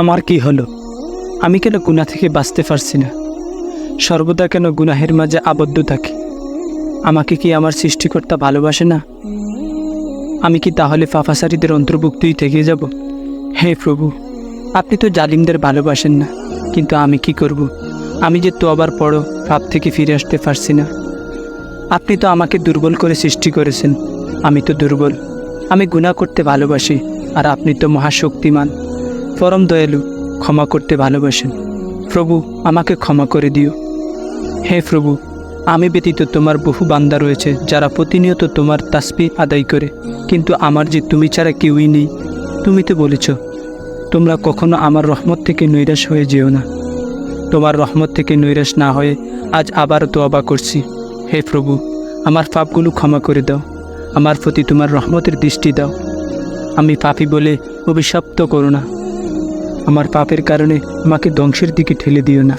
আমার কি হলো? আমি কেন গুনাহ থেকে বাঁচতে পারছি না? সর্বদা কেন গুনাহের মাঝে আবদ্ধ থাকি? আমাকে কি আমার সৃষ্টিকর্তা ভালোবাসে না? আমি কি তাহলে ফাফাসারিদের অন্তর্ভুক্তই থেকে যাব? হে প্রভু, আপনি তো জালিমদের ভালোবাসেন না, কিন্তু আমি কি করব? আমি যে তো আবার পড়ো পাপ থেকে ফিরে আসতে পারছি না। আপনি তো আমাকে দুর্বল করে সৃষ্টি করেছেন, আমি তো দুর্বল। আমি গুনাহ করতে ভালোবাসি, আর আপনি তো মহাশক্তিমান। পরম দয়ালু, ক্ষমা করতে ভালোবাসেন। প্রভু, আমাকে ক্ষমা করে দিও। হে প্রভু, আমি ব্যতীত তোমার বহু বান্দা রয়েছে, যারা প্রতিনিয়ত তোমার তাসপি আদায় করে। কিন্তু আমার যে তুমি ছাড়া কেউই নেই, তুমি তো বলেছ, তোমরা কখনো আমার রহমত থেকে নৈরাশ হয়ে যেও না। তোমার রহমত থেকে নৈরাশ না হয়ে আজ আবার তোয়াবা করছি। হে প্রভু, আমার পাপগুলো ক্ষমা করে দাও। আমার প্রতি তোমার রহমতের দৃষ্টি দাও। আমি পাপি বলে অভিশপ্ত করো না। আমার পাপের কারণে আমাকে ধ্বংসের দিকে ঠেলে দিও না।